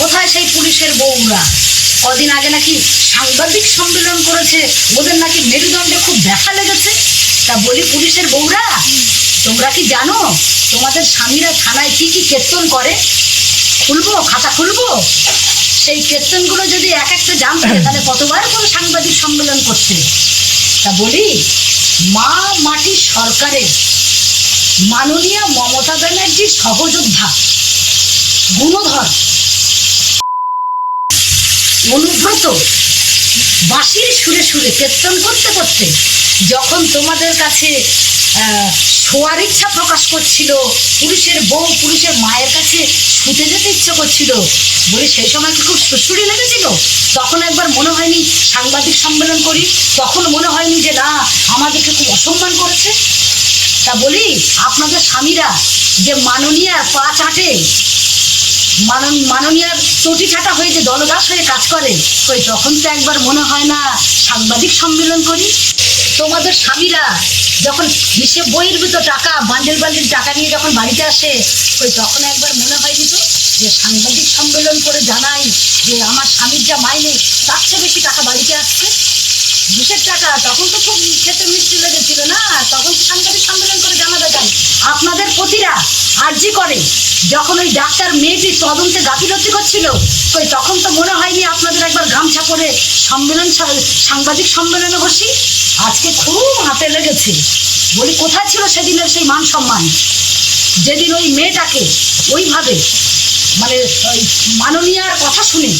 কোথায় সেই পুলিশের বউরা? কদিন আগে নাকি সাংবাদিক সম্মেলন করেছে, ওদের নাকি মেরুদণ্ডে খুব ব্যথা লেগেছে। তা বলি পুলিশের বউরা, তোমরা কি জানো তোমাদের স্বামীরা থানায় কি কি কীর্তন করে? খুলবো, খাতা খুলবো? সেই কীর্তনগুলো যদি এক একটা জানতে, তাহলে কতবার করে সাংবাদিক সম্মেলন করছে? তা বলি, মা মাটি সরকারের মাননীয় মমতা ব্যানার্জির সহযোদ্ধা, গুণধর। অনুব্রত বাঁশির সুরে সুরে কীর্তন করতে করতে যখন তোমাদের কাছে শোয়ার ইচ্ছা প্রকাশ করছিল পুলিশের বউ পুলিশের মায়ের কাছে শুতে যেতে ইচ্ছে করছিল, বলি সেই সময় কি খুব সুসুরি লেগেছিল? তখন একবার মনে হয়নি সাংবাদিক সম্মেলন করি, তখন মনে হয়নি যে না, আমাদেরকে খুব অসম্মান করেছে। তা বলি, আপনাদের স্বামীরা যে মাননীয় পা চাটে মানন মাননীয় চটি ছাটা হয়ে যে দলদাস হয়ে কাজ করে ওই তখন তো একবার মনে হয় না সাংবাদিক সম্মেলন করি? তোমাদের স্বামীরা যখন হিসেব বইয়ের ভিতর টাকা, বান্ডেল বান্ডেল টাকা নিয়ে যখন বাড়িতে আসে ওই তখন একবার মনে হয়নি তো যে সাংবাদিক সম্মেলন করে জানাই যে আমার স্বামীর যা মাইনে, তার চেয়ে বেশি টাকা বাড়িতে আসছে? বিশের টাকা, তখন তো খুব খেতে মিষ্টি লেগেছিল না? তখন সাংবাদিক সম্মেলন করে জানাবে কেন আপনাদের প্রতিরা আর্জি করে। যখন ওই ডাক্তার মেয়েটি তদন্তে গাফিলতি করছিল ওই তখন তো মনে হয়নি আপনাদের একবার গামছা পরে সম্মেলন সাংবাদিক সম্মেলনে বসি? আজকে খুব হাতে লেগেছে। বলি, কোথায় ছিল সেদিনের সেই মান সম্মান? যেদিন ওই মেয়েটাকে ওইভাবে মানে ওই মাননীয়ার কথা শুনে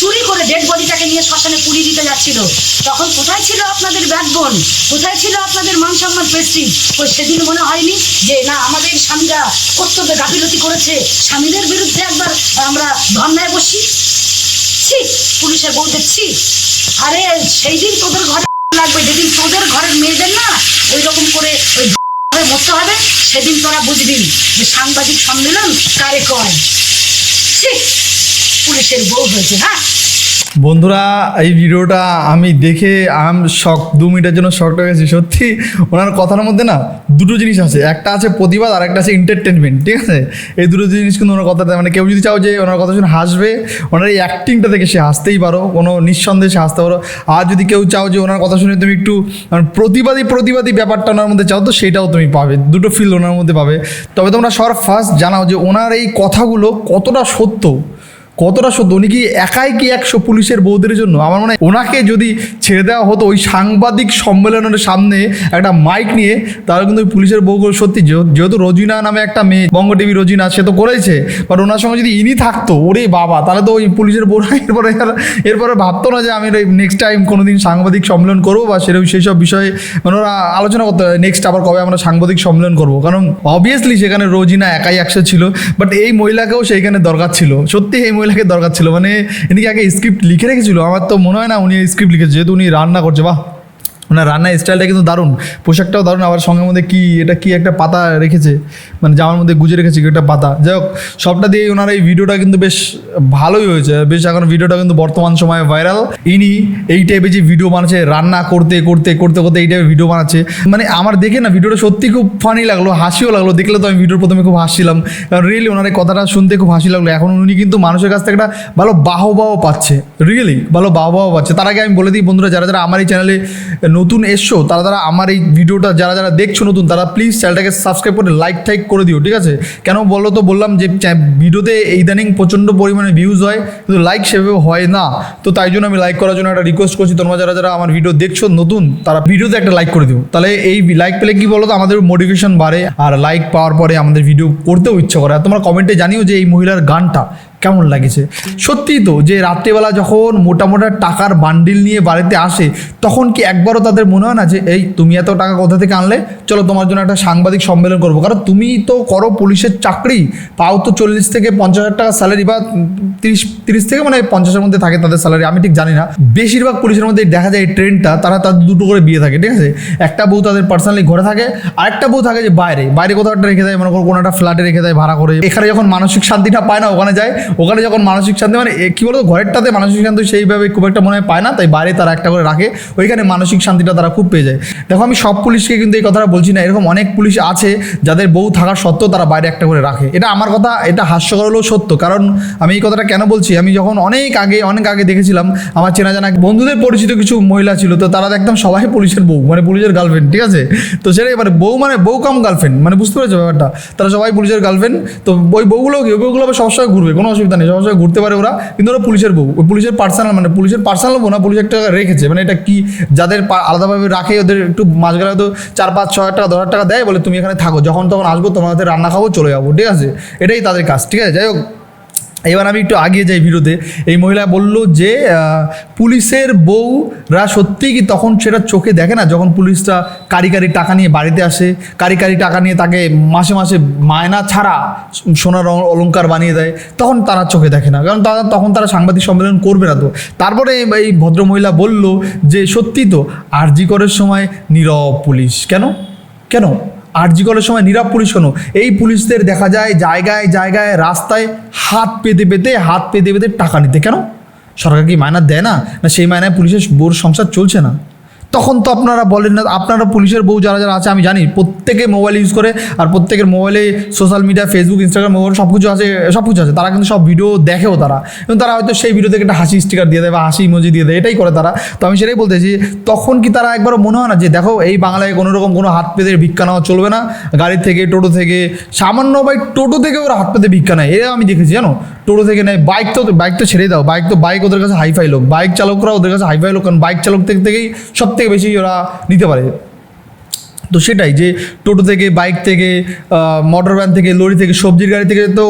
চুরি করে ডেড বডিটাকে নিয়ে শ্মশানে পুড়িয়ে দিতে যাচ্ছিল। তখন কোথায় ছিল আপনাদের ব্যাকবোন? কোথায় ছিল আপনাদের মান সম্মান প্রেস্টিজ ওই সেদিন মনে হয়নি যে, না, আমাদের স্বামীরা কর্তব্যে গাফিলতি করেছে। স্বামীদের বিরুদ্ধে একবার আমরা ধর্নায় বসি। ছি পুলিশের বউদের ছি। আরে, সেই দিন তোদের ঘরে লাগবে। যেদিন তোদের ঘরের মেয়েদের না, ওই রকম করে ওই মরতে হবে, সেদিন তোরা বুঝবি যে সাংবাদিক সম্মেলন কারে কয়। ছি পুলিশের বউ হয়েছে হ্যাঁ বন্ধুরা, এই ভিডিওটা আমি দেখে আম শখ, দু মিনিটের জন্য শখ গেছি, সত্যি। ওনার কথার মধ্যে না দুটো জিনিস আছে। একটা আছে প্রতিবাদ, আর একটা আছে এন্টারটেনমেন্ট ঠিক আছে? এই দুটো জিনিস কিন্তু ওনার কথাতে মানে কেউ যদি চাও যে ওনার কথা শুনে হাসবে, ওনার এই অ্যাক্টিংটা দেখে সে হাসতেই পারো, কোনো নিঃসন্দেহে সে হাসতে পারো। আর যদি কেউ চাও যে ওনার কথা শুনে তুমি একটু মানে প্রতিবাদী প্রতিবাদী ব্যাপারটা ওনার মধ্যে চাও, তো সেটাও তুমি পাবে। দুটো ফিল ওনার মধ্যে পাবে। তবে তোমরা সবার ফার্স্ট জানাও যে ওনার এই কথাগুলো কতটা সত্য। কতটা সত্য? উনি কি একাই কি একশো পুলিশের বৌদের জন্য? আমার মনে হয় ওনাকে যদি ছেড়ে দেওয়া হতো ওই সাংবাদিক সম্মেলনের সামনে একটা মাইক নিয়ে, তাহলে কিন্তু ওই পুলিশের বউগুলো সত্যি যেহেতু রোজিনা নামে একটা মেয়ে বঙ্গ টিভি রোজিনা, সে তো করেছে। বাট ওনার সঙ্গে যদি ইনি থাকতো, ওরে বাবা, তাহলে তো ওই পুলিশের বউরা এরপরে এরপরে ভাবতো না যে আমি নেক্সট টাইম কোনোদিন সাংবাদিক সম্মেলন করব বা সেরকম সেই সব বিষয়ে মানে ওরা আলোচনা করতে নেক্সট আবার কবে আমরা সাংবাদিক সম্মেলন করব? কারণ অবভিয়াসলি সেখানে রোজিনা একাই একশো ছিল বাট এই মহিলাকেও সেইখানে দরকার ছিল। সত্যি এই মহিলাকে দরকার ছিল। মানে ইনি কি আগে স্ক্রিপ্ট লিখে রেখেছিল। আমার তো মনে হয় না উনি স্ক্রিপ্ট লিখেছে। যেহেতু উনি রান্না করছে, বাহ। ওনার রান্নার স্টাইলটা কিন্তু দারুণ। পোশাকটাও দারুণ, আবার সঙ্গে মধ্যে কি, এটা কি একটা পাতা রেখেছে? মানে জামার মধ্যে গুজে রেখেছে একটা পাতা? যাই হোক, সবটা দিয়ে ওনার এই ভিডিওটা কিন্তু বেশ ভালোই হয়েছে। বেশ এখন ভিডিওটা কিন্তু বর্তমান সময়ে ভাইরাল ইনি এই টাইপের যে ভিডিও বানাচ্ছে, রান্না করতে করতে করতে করতে এই টাইপের ভিডিও বানাচ্ছে মানে আমার দেখে না ভিডিওটা সত্যি খুব ফানি লাগল, হাসিও লাগল। দেখলে তো আমি ভিডিওর প্রথমে খুব হাসছিলাম। কারণ রিয়েলি ওনার কথাটা শুনতে খুব হাসি লাগল। এখন উনি কিন্তু মানুষের কাছ থেকে একটা ভালো বাহবাহ পাচ্ছে। রিয়েলি ভালো বাহবাহ পাচ্ছে। তার আগে আমি বলে দিই বন্ধুরা, যারা যারা আমার এই চ্যানেলে নতুন এসছো, তারা তারা আমার এই ভিডিওটা যারা যারা দেখছ নতুন, তারা প্লিজ চ্যানেলটাকে সাবস্ক্রাইব করে লাইক টাইক করে দিও, ঠিক আছে? কেন বলো তো বললাম যে ভিডিওতে ইদানিং প্রচণ্ড পরিমাণে ভিউজ হয়, কিন্তু লাইক সেভাবে হয় না। তো তাই জন্য আমি লাইক করার জন্য একটা রিকোয়েস্ট করছি, তোমরা যারা যারা আমার ভিডিও দেখছ নতুন, তারা ভিডিওতে একটা লাইক করে দিও। তাহলে এই লাইক পেলে কি বলো তো, আমাদের মোটিভেশন বাড়ে, আর লাইক পাওয়ার পরে আমাদের ভিডিও করতেও ইচ্ছা করে। আর তোমরা কমেন্টে জানিও যে এই মহিলার গানটা কেমন লাগেছে? সত্যিই তো, যে রাত্রেবেলা যখন মোটা মোটা টাকার বান্ডিল নিয়ে বাড়িতে আসে, তখন কি একবারও তাদের মনে হয় না যে, এই, তুমি এত টাকা কোথা থেকে আনলে? চলো তোমার জন্য একটা সাংবাদিক সম্মেলন করব। কারণ তুমি তো করো পুলিশের চাকরি, পাও তো চল্লিশ থেকে পঞ্চাশ হাজার টাকা স্যালারি বা তিরিশ তিরিশ থেকে মানে পঞ্চাশের মধ্যে থাকে তাদের স্যালারি আমি ঠিক জানি না। বেশিরভাগ পুলিশের মধ্যে দেখা যায় এই ট্রেনটা তারা তাদের দুটো করে বিয়ে থাকে, ঠিক আছে? একটা বউ তাদের পার্সোনালি ঘরে থাকে, আরেকটা বউ থাকে যে বাইরে বাইরে কোথাও একটা রেখে দেয়, মনে করো কোনো একটা ফ্ল্যাটে রেখে দেয় ভাড়া করে। এখানে যখন মানসিক শান্তিটা পায় না, ওখানে যায় ওখানে যখন মানসিক শান্তি মানে কি বলতো, ঘরেরটাতে মানসিক শান্তি সেইভাবে খুব একটা মনে হয় পায় না, তাই বাইরে তারা একটা করে রাখে, ওইখানে মানসিক শান্তিটা তারা খুব পেয়ে যায়। দেখো, আমি সব পুলিশকে কিন্তু এই কথাটা বলছি না, এরকম অনেক পুলিশ আছে যাদের বউ থাকার সত্ত্বেও তারা বাইরে একটা করে রাখে। এটা আমার কথা, এটা হাস্যকর হলেও সত্য, কারণ আমি এই কথাটা কেন বলছি? আমি যখন অনেক আগে অনেক আগে দেখেছিলাম, আমার চেনা জানা বন্ধুদের পরিচিত কিছু মহিলা ছিল, তো তারা দেখতাম সবাই পুলিশের বউ মানে পুলিশের গার্লফ্রেন্ড ঠিক আছে? তো সেটাই মানে বউ মানে বউ কাম গার্লফ্রেন্ড মানে বুঝতে পেরেছ ব্যাপারটা? তারা সবাই পুলিশের গার্লফ্রেন্ড তো ওই বউগুলো কি, ওই বউগুলো সবসময় ঘুরবে, কোনো অসুবিধা নেই সবসময় ঘুরতে পারে ওরা। কিন্তু ওরা পুলিশের বউ পুলিশের পার্সোনাল মানে পুলিশের পার্সোনাল বউ না, পুলিশ একটা রেখেছে। মানে এটা কি, যাদের আলাদাভাবে রাখে, ওদের একটু মাঝখানে হয়তো চার পাঁচ ছ হাজার টাকা, দশ হাজার টাকা দেয় বলে, তুমি এখানে থাকো, যখন তখন আসব হাতে রান্না খাব, চলে যাব। ঠিক আছে? এটাই তাদের কাজ, ঠিক আছে? যাই হোক এবার আমি একটু আগিয়ে যাই ভিডিওতে এই মহিলা বলল যে পুলিশের বউরা সত্যিই কি তখন সেটা চোখে দেখে না? যখন পুলিশরা কারি কারি টাকা নিয়ে বাড়িতে আসে, কারি কারি টাকা নিয়ে তাকে মাসে মাসে মায়না ছাড়া সোনার অ- অলংকার বানিয়ে দেয়, তখন তারা চোখে দেখে না। কারণ তারা তখন তারা সাংবাদিক সম্মেলন করবে না তো। তারপরে এই- এই ভদ্রমহিলা বলল যে, সত্যি তো, আরজি করার সময় নীরব পুলিশ। কেন? কেন? আরজি কলের সময় নিরাপ পুলিশ কেন এই পুলিশদের দেখা যায় জায়গায় জায়গায় রাস্তায় হাত পেতে পেতে, হাত পেতে পেতে টাকা নিতে। কেন? সরকার কি মায়না দেয় না? না সেই মায়নায় পুলিশের বোর সংসার চলছে না? তখন তো আপনারা বলেন না, আপনারা পুলিশের বউ যারা যারা আছে, আমি জানি, প্রত্যেকে মোবাইল ইউজ করে আর প্রত্যেকের মোবাইলে social media Facebook Instagram mobile সব কিছু আছে সব কিছু আছে। তারা কিন্তু সব ভিডিও দেখেও তারা। এবং তারা হয়তো সেই ভিডিও থেকে একটা হাসি স্টিকার দিয়ে দেয় বা হাসি ইমোজি দিয়ে দেয়, এটাই করে তারা। তো আমি সেটাই বলতেছি তখন কি তারা একবারও মনে হয় না যে, দেখো, এই বাংলায় কোনো রকম কোনো হাত পেতে ভিক্ষা নেওয়া চলবে না? গাড়ি থেকে, টোটো থেকে, সামান্য ভাই টোটো থেকে ওরা হাত পেতে ভিক্ষা নেয়। এরা আমি দেখেছি, জানো? টোটো থেকে নেয় বাইক তো বাইক তো ছেড়ে দাও। বাইক তো বাইক ওদের কাছে হাইফাই লোক। বাইক চালকরা ওদের কাছে হাইফাই লোক, কারণ বাইক চালক থেকে, থেকেই সব থেকে বেশি ওরা নিতে পারে। তো সেটাই যে টোটো থেকে, বাইক থেকে মোটর ভ্যান থেকে লরি থেকে, সবজির গাড়ি থেকে তো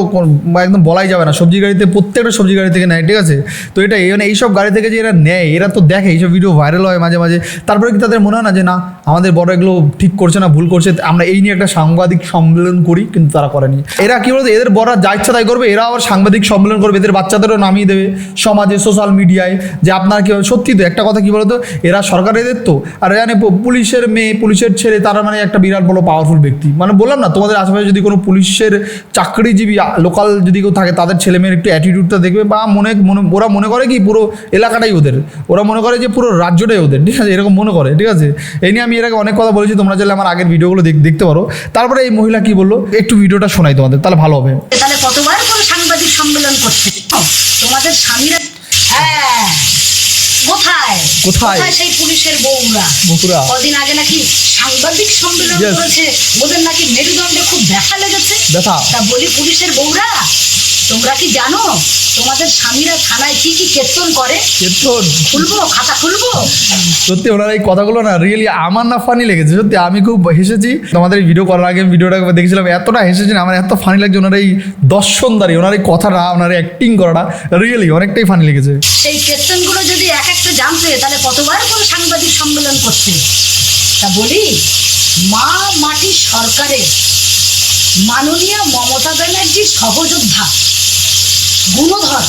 একদম বলাই যাবে না। সবজির গাড়িতে প্রত্যেকটা সবজি গাড়ি থেকে নেয়, ঠিক আছে? তো এটাই মানে এইসব গাড়ি থেকে যে এরা নেয়, এরা তো দেখে, এইসব ভিডিও ভাইরাল হয় মাঝে মাঝে। তারপরে কি তাদের মনে হয় না যে, না, আমাদের বড় এগুলো ঠিক করছে না, ভুল করছে। আমরা এই নিয়ে একটা সাংবাদিক সম্মেলন করি, কিন্তু তারা করেনি। এরা কি বলতো, এদের বড়রা যা ইচ্ছা তাই করবে এরা আবার সাংবাদিক সম্মেলন করবে, এদের বাচ্চাদেরও নামিয়ে দেবে সমাজে সোশ্যাল মিডিয়ায় যে আপনার কি সত্যি তো একটা কথা কি বলতো, এরা সরকারের তো, আর জানে পুলিশের মেয়ে, পুলিশের ছেলে তারা মানে একটা বিরাট বড় পাওয়ারফুল ব্যক্তি। মানে বললাম না, তোমাদের আশেপাশে যদি কোনো পুলিশের চাকরিজীবী লোকাল যদি কেউ থাকে, তাদের ছেলে মেয়ের একটু অ্যাটিটিউডটা দেখবে বা মনে মনে, ওরা মনে করে কি পুরো এলাকাটাই ওদের। ওরা মনে করে যে পুরো রাজ্যটাই ওদের, ঠিক আছে? এরকম মনে করে, ঠিক আছে? এই নিয়ে আমি এর আগে অনেক কথা বলেছি, তোমরা চাইলে আমার আগের ভিডিওগুলো দেখ- দেখতে পারো। তারপরে এই মহিলা কি বলল? একটু ভিডিওটা শোনাই তোমাদের, তাহলে ভালো হবে। তাহলে কতবার করে সাংবাদিক সম্মেলন করছে? তোমাদের স্বামীরা হ্যাঁ। কোথায়? সেই পুলিশের বউরা বকুড়া। কদিন আগে নাকি সাংবাদিক সম্মেলন করেছে ওদের নাকি মেরুদণ্ডে খুব ব্যথা লেগেছে ব্যথা। তা বলি পুলিশের বউরা তোমরা কি জানো? তোমাদের স্বামীরা থানায় কি কি কীর্তন করে? কীর্তন? খুলবো? খাতা খুলবো? সত্যি ওনার এই কথাগুলো না রিয়েলি আমার না ফানি লেগেছে। সত্যি আমি খুব হেসেছি। তোমাদের ভিডিও করার আগে ভিডিওটা দেখেছিলাম এতটা হেসেছি না আমার এত ফানি লাগছে ওনার এই দর্শনদারি ওনার এই কথাটা ওনার অ্যাক্টিং করাটা রিয়েলি অনেকটাই ফানি লেগেছে। সেই কীর্তনগুলো যদি এক একটা জানতে তাহলে কতবার করে সাংবাদিক সম্মেলন করতে? তা বলি মা মাটি সরকারের মাননীয় মমতা ব্যানার্জির সহযোদ্ধা। গুণধর।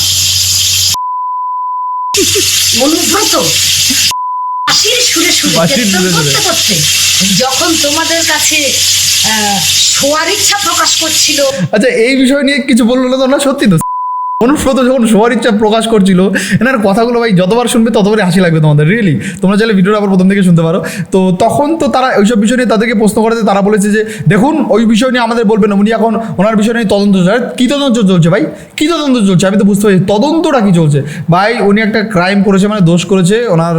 অনুব্রত বাঁশির সুরে সুরে। করতে করতে যখন তোমাদের কাছে আহ, শোয়ার ইচ্ছা প্রকাশ করছিল আচ্ছা এই বিষয় নিয়ে কিছু বলল না তোমরা সত্যি তো অনুব্রত যখন সবার ইচ্ছা প্রকাশ করছিল, এনার কথাগুলো ভাই যতবার শুনবে ততবারই হাসি লাগবে তোমাদের রিয়েলি তোমরা চাইলে ভিডিওটা আবার প্রথম থেকে শুনতে পারো। তো তখন তো তারা ওইসব বিষয় নিয়ে তাদেরকে প্রশ্ন করাতে তারা বলেছে যে, দেখুন, ওই বিষয় নিয়ে আমাদের বলবেন উনি এখন ওনার বিষয় নিয়ে তদন্ত চলছে। কী তদন্ত চলছে ভাই? কী তদন্ত চলছে? আমি তো বুঝতে পারছি তদন্তটা কী চলছে? ভাই, উনি একটা ক্রাইম করেছে মানে দোষ করেছে ওনার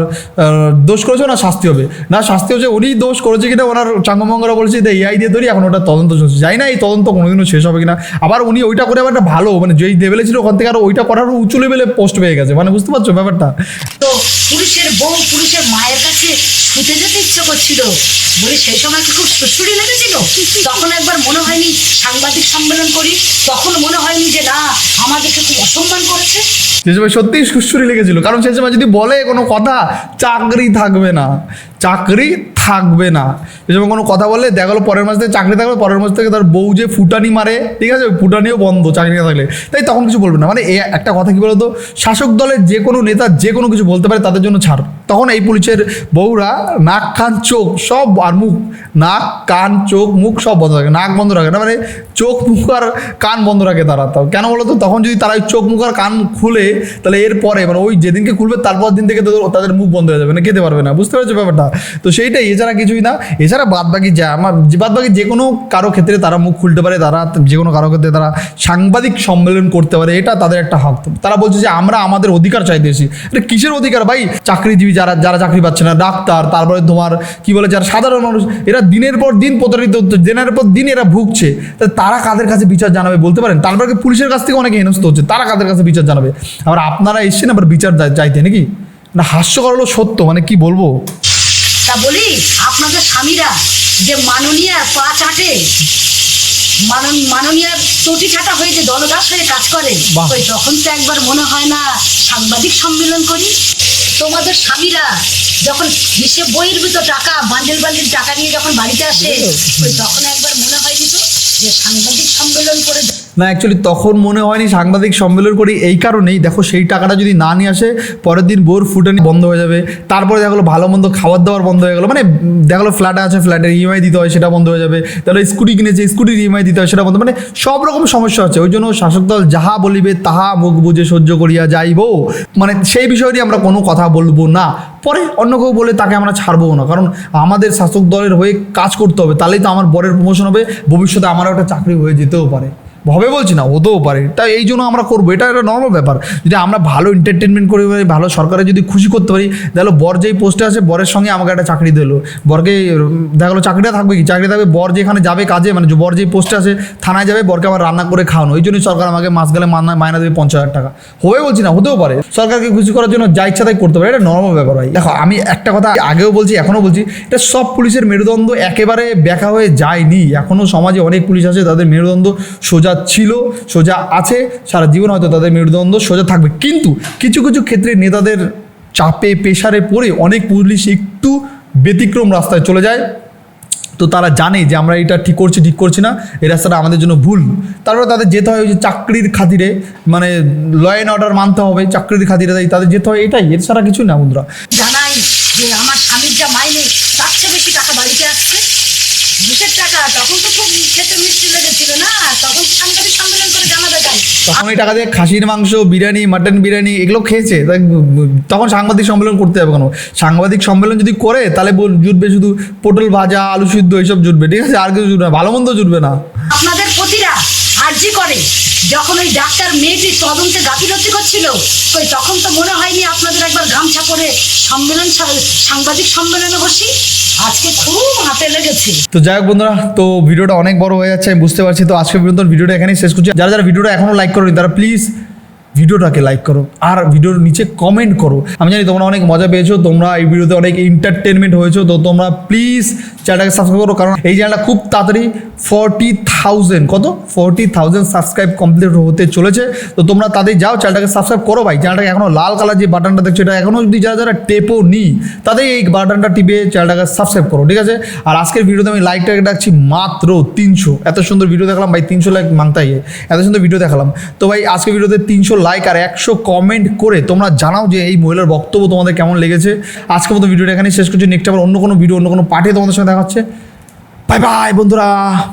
দোষ করেছে ওনার শাস্তি হবে। না, শাস্তি হচ্ছে উনি দোষ করেছে কিনা ওনার চাঙ্গমঙ্গরা বলছে যে এআই দিয়ে ধরি এখন ওটা তদন্ত চলছে। জানি না এই তদন্ত কোনোদিনও শেষ হবে কিনা। আবার উনি ওইটা করে আবার একটা ভালো মানে যেই লেভেলে ছিল ওখান থেকে আরও ওইটা করার উঁচু লেভেলে পোস্ট পেয়ে গেছে। মানে বুঝতে পারছ ব্যাপারটা? তো পুলিশের বউ পুলিশের মায়ের কাছে শুতে যেতে ইচ্ছে করছিল। বলি সেই সময় কি খুব সুড়সুড়ি লেগেছিল? তখন একবার মনে হয়নি সাংবাদিক সম্মেলন করি। তখন মনে হয়নি যে না আমাদেরকে খুব অসম্মান করেছে। সে সময় সত্যিই সুশ্রী লেগেছিল। কারণ সে সময় যদি বলে কোনো কথা চাকরি থাকবে না। চাকরি থাকবে না। সময় কোনো কথা বললে দেখা গেলো পরের মাস থেকে চাকরি থাকলে পরের মাস থেকে তার বউ যে ফুটানি মারে, ঠিক আছে? ওই ফুটানিও বন্ধ চাকরি না থাকলে। তাই তখন কিছু বলবে না। মানে এ একটা কথা কি বলতো? শাসক দলের যে কোনো নেতা যে কোনো কিছু বলতে পারে তাদের জন্য ছাড়। তখন এই পুলিশের বউরা নাক, কান, চোখ সব আর মুখ, নাক, কান, চোখ, মুখ সব বন্ধ রাখে নাক বন্ধ রাখে না মানে চোখ, মুখ আর কান বন্ধ রাখে তারা। তাও কেন বলো তো তখন যদি তারা ওই চোখ, মুখ আর কান খুলে, তাহলে এরপরে মানে ওই যেদিনকে খুলবে তারপর দিন থেকে তাদের মুখ বন্ধ হয়ে যাবে। না খেতে পারবে না। বুঝতে পারছ ব্যাপারটা? তো সেইটাই। এছাড়া কিছুই না। এছাড়া বাদ বাকি যা, আমার বাদ বাকি যে কোনো কারও ক্ষেত্রে তারা মুখ খুলতে পারে, তারা যে কোনো কারও ক্ষেত্রে তারা সাংবাদিক সম্মেলন করতে পারে, এটা তাদের একটা হক। তারা বলছে যে আমরা আমাদের অধিকার চাইতেছি এটা কিসের অধিকার ভাই? চাকরিজীবী যারা যারা চাকরি পাচ্ছে না, ডাক্তার, তারপরে তোমার কি বলে যারা সাধারণ মানুষ, এরা দিনের পর দিন প্রতারিত হচ্ছে, দিনের পর দিন এরা ভুগছে। তারা কাদের কাছে বিচার জানাবে বলতে পারেন? তারপরে পুলিশের কাছ থেকে অনেকে হেনস্থ হচ্ছে, তারা কাদের কাছে বিচার জানাবে? আবার আপনারা এসছেন আবার বিচার চাই- চাইতে নাকি? না, হাস্যকর হলো সত্য মানে কি বলব? তা বলি আপনাদের স্বামীরা যে মাননীয়ার পা চাটে মানন মাননীয়ার চটি ছাটা হয়ে যে দলদাস হয়ে কাজ করে। ওই তখন তো একবার মনে হয় না সাংবাদিক সম্মেলন করি তোমাদের স্বামীরা যখন হিসেব বইয়ের ভিতর টাকা বান্ডেল বান্ডেল টাকা নিয়ে যখন বাড়িতে আসে ওই তখন একবার মনে হয়নি তো যে সাংবাদিক সম্মেলন করে না অ্যাকচুয়ালি তখন মনে হয়নি সাংবাদিক সম্মেলন করি, এই কারণেই। দেখো, সেই টাকাটা যদি না নিয়ে আসে, পরের দিন বোর ফুটানি বন্ধ হয়ে যাবে। তারপরে দেখা গেলো ভালো মন্দ খাবার দাবার বন্ধ হয়ে গেলো। মানে দেখা গেলো ফ্ল্যাটে আছে ফ্ল্যাটের ইএমআই দিতে হয়, সেটা বন্ধ হয়ে যাবে। তাহলে স্কুটি কিনেছে স্কুটির ইএমআই দিতে হয়, সেটা বন্ধ। মানে সব রকম সমস্যা আছে ওই জন্য শাসক দল যাহা বলিবে, তাহা মুখ বুঝে সহ্য করিয়া যাইব। মানে সেই বিষয় নিয়ে আমরা কোনো কথা বলব না। পরে অন্য কেউ বলে তাকে আমরা ছাড়বো না। কারণ আমাদের শাসক দলের হয়ে কাজ করতে হবে। তাহলেই তো আমার বরের প্রমোশন হবে। ভবিষ্যতে আমারও একটা চাকরি হয়ে যেতেও পারে। হবে বলছি না, হতেও পারে। তাই এই জন্য আমরা করব, এটা একটা নর্মাল ব্যাপার। যদি আমরা ভালো এন্টারটেনমেন্ট করে ভালো সরকারে যদি খুশি করতে পারি দেখল বর যেই পোস্টে আছে, বরের সঙ্গে আমাকে একটা চাকরি দিলো। বরকে দেখল চাকরিটা থাকবে কি? চাকরি থাকবে, বর যেখানে যাবে কাজে মানে বর যেই পোস্টে আছে, থানায় যাবে, বরকে আবার রান্না করে খাওয়ানো। ওই জন্যই সরকার আমাকে মাস গেলে মানা মায়না দেবে পঞ্চাশ হাজার টাকা। হবে বলছি না, হতেও পারে। সরকারকে খুশি করার জন্য যা ইচ্ছা তাই করতে পারে, এটা নর্মাল ব্যাপার ভাই। দেখো, আমি একটা কথা আগেও বলছি, এখনও বলছি, এটা সব পুলিশের মেরুদণ্ড একেবারে ব্যাখ্যা হয়ে যায়নি। এখনও সমাজে অনেক পুলিশ আছে, তাদের মেরুদণ্ড সোজা ছিল, সোজা আছে, সারা জীবন হয়তো তাদের মেরুদণ্ড সোজা থাকবে। কিন্তু কিছু কিছু ক্ষেত্রে নেতাদের চাপে প্রেশারে পড়ে অনেক পুলিশ একটু ব্যতিক্রম রাস্তায় চলে যায়। তো তারা জানে যে আমরা এটা ঠিক করছি ঠিক করছি না, এই রাস্তাটা আমাদের জন্য ভুল। তারপরে তাদের যেতে হয় যে চাকরির খাতিরে মানে ল অ্যান্ড অর্ডার মানতে হবে, চাকরির খাতিরে তাই তাদের যেতে হয় এটাই, এর ছাড়া কিছুই না বন্ধুরা। জানাই যে আমার স্বামীর যা মাইনে, তার চেয়ে বেশি টাকা বাড়িতে আসছে। টাকা, তখন তো খুব খেতে মিষ্টি লেগেছিল না তখন সাংবাদিক সম্মেলন করে জানাবে যাই তখন এই টাকা দিয়ে খাসির মাংস, বিরিয়ানি, মাটন বিরিয়ানি এগুলো খেয়েছে। তখন সাংবাদিক সম্মেলন করতে হবে কেন? সাংবাদিক সম্মেলন যদি করে, তাহলে জুটবে শুধু পটল ভাজা, আলু সিদ্ধ, এইসব জুটবে। ঠিক আছে, আর কিছু জুটবে ভালো মন্দ জুটবে না। আপনাদের প্রতিরা আর্জি করে। যখন ওই ডাক্তার মেয়েটি তদন্তে গাফিলতি করছিল ওই তখন তো মনে হয়নি আপনাদের একবার গামছা পরে সম্মেলন সাংবাদিক সম্মেলনে বসি। আজকে খুব হাতে লেগেছে। তো যাই হোক বন্ধুরা, তো ভিডিওটা অনেক বড় হয়ে যাচ্ছে, আমি বুঝতে পারছি। তো আজকে পর্যন্ত ভিডিওটা এখানেই শেষ করছি। যারা যারা ভিডিওটা এখনও লাইক করো তারা প্লিজ ভিডিওটাকে লাইক করো। আর ভিডিওর নিচে কমেন্ট করো। আমি জানি তোমরা অনেক মজা পেয়েছ, তোমরা এই ভিডিওতে অনেক এন্টারটেনমেন্ট হয়েছো, তো তোমরা প্লিজ চ্যানেলটাকে সাবস্ক্রাইব করো, কারণ এই চ্যানেলটা খুব তাড়াতাড়ি ফর্টি থাউজেন্ড কত? ফর্টি থাউজেন্ড সাবস্ক্রাইব কমপ্লিট হতে চলেছে। তো তোমরা তাদের যাও, চ্যানেলটাকে সাবস্ক্রাইব করো ভাই। চ্যানেলটাকে এখনও লাল কালার যে বাটনটা দেখছ, এটা এখনও যদি যারা যারা টেপও নি, তাদের এই বাটনটা টিপে চ্যানেলটাকে সাবস্ক্রাইব করো, ঠিক আছে? আর আজকের ভিডিওতে আমি লাইকটাকে ডাকছি মাত্র তিনশো। এত সুন্দর ভিডিও দেখালাম ভাই, তিনশো লাইক মাংতাই এত সুন্দর ভিডিও দেখালাম। তো ভাই আজকে ভিডিওতে তিনশো লাইক আর একশো কমেন্ট করে তোমরা জানাও যে এই মহিলার বক্তব্য তোমাদের কেমন লেগেছে। আজকের মতো ভিডিওটা এখানে শেষ করছি। নেক্সট আবার অন্য কোনো ভিডিও অন্য কোনো পার্টি তোমাদের সঙ্গে দেখা হচ্ছে। বাই বাই বন্ধুরা।